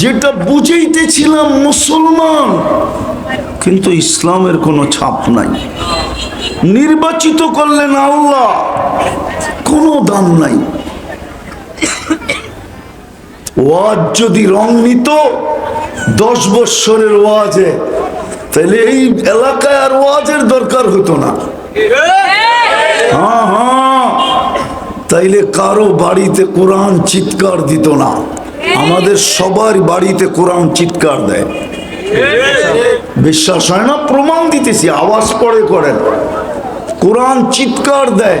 যেটা বুঝাইতেছিলাম মুসলমান, কিন্তু ইসলামের কোনো ছাপ নাই। নির্বাচিত করলেন আল্লাহ, কোনো দাম নাই। ওয়াজ যদি রং নিত, দশ বৎসরের ওয়াজে, তাহলে এই এলাকায় আর ওয়াজের দরকার হতো না। হ্যাঁ হ্যাঁ তাইলে কারও বাড়িতে কোরআন চিৎকার দিত না। আমাদের সবার বাড়িতে কোরআন চিৎকার দেয়। বিশ্বাস হয় না? প্রমাণ দিতেছি, আওয়াজ পরে করেন। কোরআন চিৎকার দেয়।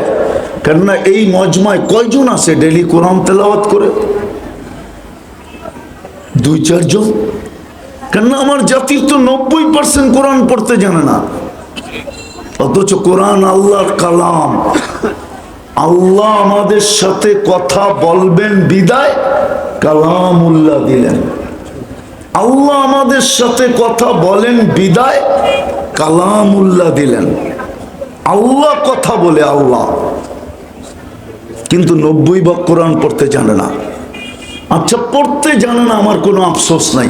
কেননা এই মজমায় কয়জন আছে ডেলি কোরআন তেলাওয়াত করে? দুই, চারজন? কেননা আমার জাতির তো নব্বই পার্সেন্ট কোরআন পড়তে জানে না। অথচ কোরআন আল্লাহর কালাম। আল্লাহ আমাদের সাথে কথা বলবেন বিদায়। কালামুল্লাহ দিলেন। আল্লাহ আমাদের সাথে কথা বলেন বিদায়, কালামুল্লাহ দিলেন। আল্লাহ কথা বলে আল্লাহ। কিন্তু নব্বই বা কোরআন পড়তে জানে না। আচ্ছা পড়তে জানে না, আমার কোনো আফসোস নাই।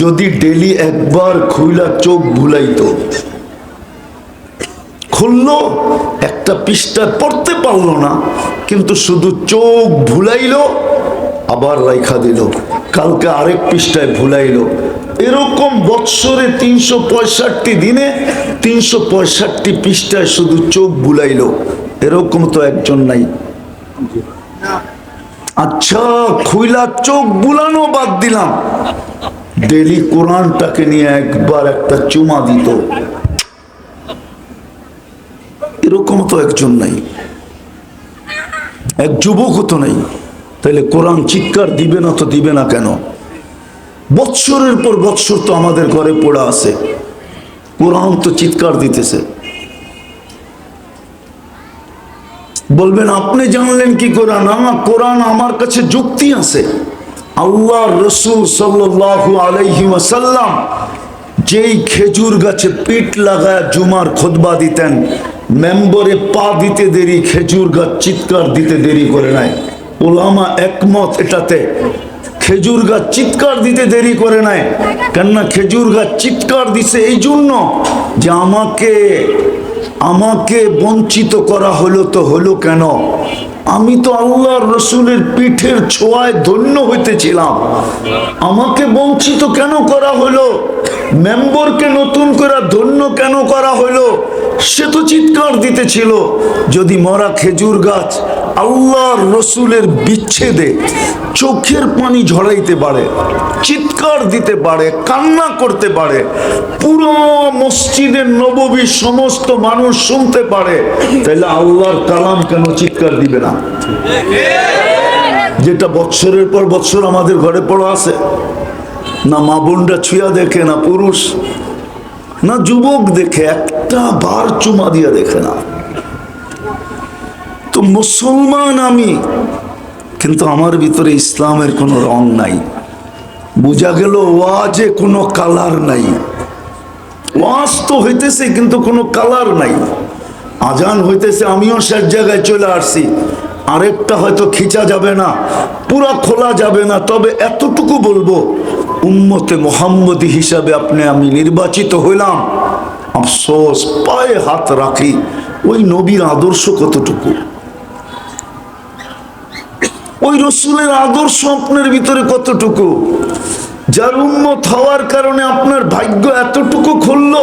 যদি ডেলি একবার খুইলা চোখ ভুলাইতো খুললো, একটা পৃষ্ঠা পড়তে পারল না, কিন্তু শুধু চোখ ভুলাইলো আবার রাইখা দিল। কালকে আরেক পৃষ্ঠায় ভুলাইলো। এরকম বৎসরে তিনশো পঁয়ষট্টি দিনে তিনশো পঁয়ষট্টি পৃষ্ঠায় শুধু চোখ বুলাইলো। এরকম তো একজন নাই। আচ্ছা খুইলা চোখ বুলানো বাদ দিলাম। ডেলি কোরআনটাকে নিয়ে একবার একটা চুমা দিত। এরকম তো একজন নাই। এক যুবকও তো নেই। তাহলে কোরআন চিৎকার দিবে না তো দিবে না কেন? বৎসরের পর বৎসর তো আমাদের ঘরে পড়া আছে। কোরআন তো চিৎকার দিতেছে। বলবেন, আপনি জানলেন কি কোরআন? আমার কোরআন আমার কাছে যুক্তি আছে। আল্লাহ রসুল সাল্লাল্লাহু আলাইহি ওয়াসাল্লাম যেই খেজুর গাছে পিঠ লাগায় জুমার খোদবা দিতেন, মেম্বরে পা দিতে দেরি, খেজুর গাছ চিৎকার দিতে দেরি করে নাই। ওলামা একমত এটাতে। খেজুর গাছ চিৎকার দিতে দেরি করে নাই। কেননা খেজুর গাছ চিৎকার দিছে এই জন্য যে আমাকে আমাকে বঞ্চিত করা হলো তো হলো কেন? আমি তো আল্লাহর রসুলের পিঠের ছোঁয়ায় ধন্য হইতেছিলাম। আমাকে বঞ্চিত কেন করা হলো? মেম্বরকে নতুন করে ধন্য কেন করা হলো? সে তো চিৎকার দিতেছিল। যদি মরা খেজুর গাছ আল্লাহর রসুলের বিচ্ছেদে চোখের পানি ঝরাইতে পারে, চিৎকার দিতে পারে, কান্না করতে পারে, পুরো মসজিদের নববী সমস্ত মানুষ শুনতে পারে, তাহলে আল্লাহর কালাম কেন চিৎকার দিবে না? যেটা বৎসরের পর বৎসর আমাদের ঘরে পড়া আছে। না মা বোনরা ছুঁয়া দেখে, না পুরুষ, না যুবক দেখে, একটা বার চুমা দিয়া দেখে না। মুসলমান আমি। কিন্তু আমার ভিতরে ইসলামের কোনো রং নাই। বোঝা গেল ওয়াজে কোনো কালার নাই। ওয়াজ তো হইতেছে, কিন্তু কোনো কালার নাই। আজান হইতেছে, আমিও শেষ জায়গায় চলে আসছি। আরেকটা হয়তো খিচা যাবে না, পুরা খোলা যাবে না। তবে এতটুকু বলব, উম্মতে মোহাম্মদী হিসাবে আপনি, আমি নির্বাচিত হইলাম। আফসোস, পায়ে হাত রাখি। ওই নবীর আদর্শ কতটুকু? ওই রসুলের আদর্শ আপনার ভিতরে কতটুকু? যার উন্মত হওয়ার কারণে আপনার ভাগ্য এতটুকু খুললো।